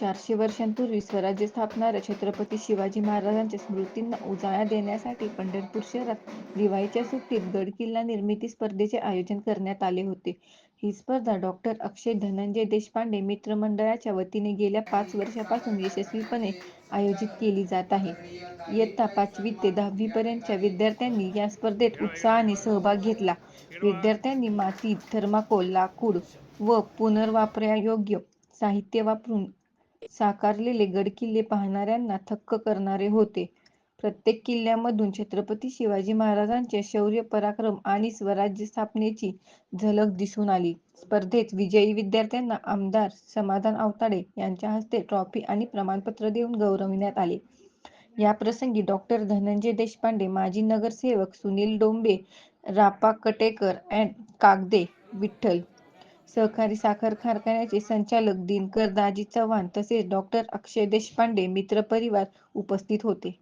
चारशे वर्षांपूर्वी स्वराज्य स्थापणाऱ्या छत्रपती शिवाजी महाराजांच्या स्मृतींना उजाळा देण्यासाठी पंढरपूर शहरात दिवाळीच्या सुट्टीत गडकिल्ला निर्मिती स्पर्धेचे आयोजन करण्यात आले होते. ही स्पर्धा डॉक्टर अक्षय धनंजय देशपांडे मित्र मंडळाच्या वतीने गेल्या पाच वर्षापासून यशस्वीपणे आयोजित केली जात आहे. इयत्ता पाचवी ते दहावी पर्यंतच्या विद्यार्थ्यांनी या स्पर्धेत उत्साहाने सहभाग घेतला. विद्यार्थ्यांनी माती, थर्माकोल, लाकूड व पुनर्वापरयोग्य साहित्य वापरून साकारलेले गडकिल्ले पाहणाऱ्यांना थक्क करणारे होते. प्रत्येक किल्ल्यामधून छत्रपती शिवाजी महाराजांचे शौर्य पराक्रम आणि स्वराज्य स्थापनेची झलक दिसून आली. स्पर्धेत विजयी विद्यार्थ्यांना आमदार समाधान आवताडे यांच्या हस्ते ट्रॉफी आणि प्रमाणपत्र देऊन गौरविण्यात आले. याप्रसंगी डॉक्टर धनंजय देशपांडे, माजी नगरसेवक सुनील डोंबे, रापा कटेकर अँड कागदे विठ्ठल सहकारी साखर कारखान्याचे संचालक दिनकर दाजी चव्हाण तसेच डॉ. अक्षय देशपांडे मित्रपरिवार उपस्थित होते.